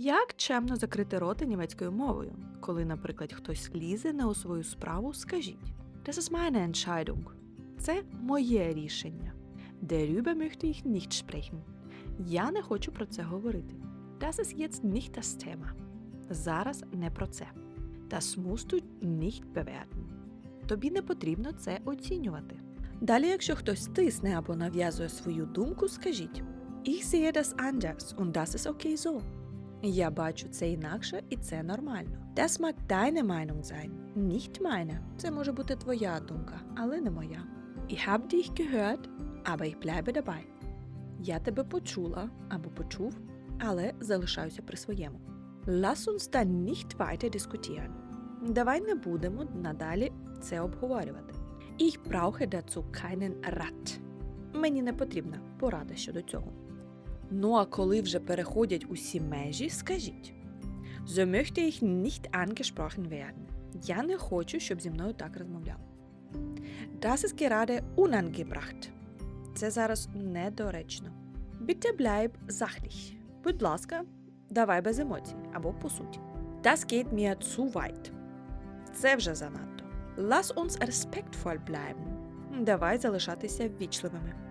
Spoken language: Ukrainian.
Як чемно закрити рота німецькою мовою? Коли, наприклад, хтось лізе не у свою справу, скажіть Das ist meine Entscheidung. Це моє рішення. Darüber möchte ich nicht sprechen. Я не хочу про це говорити. Das ist jetzt nicht das Thema. Зараз не про це. Das musst du nicht bewerten. Тобі не потрібно це оцінювати. Далі, якщо хтось тисне або нав'язує свою думку, скажіть Ich sehe das anders und das ist okay so. Я бачу це інакше, і це нормально. Das mag deine Meinung sein, nicht meine. Це може бути твоя думка, але не моя. Ich habe dich gehört, aber ich bleibe dabei. Я тебе почула або почув, але залишаюся при своєму. Lass uns dann nicht weiter diskutieren. Давай не будемо надалі це обговорювати. Ich brauche dazu keinen Rat. Мені не потрібна порада щодо цього. Ну а коли вже переходять усі межі, скажіть. So möchte ich nicht angesprochen werden. Я не хочу, щоб зі мною так розмовляли. Das ist gerade unangebracht. Це зараз недоречно. Bitte bleib sachlich. Будь ласка, давай без емоцій або по суті. Das geht mir zu weit. Це вже занадто. Lass uns respektvoll bleiben. Давай залишатися ввічливими.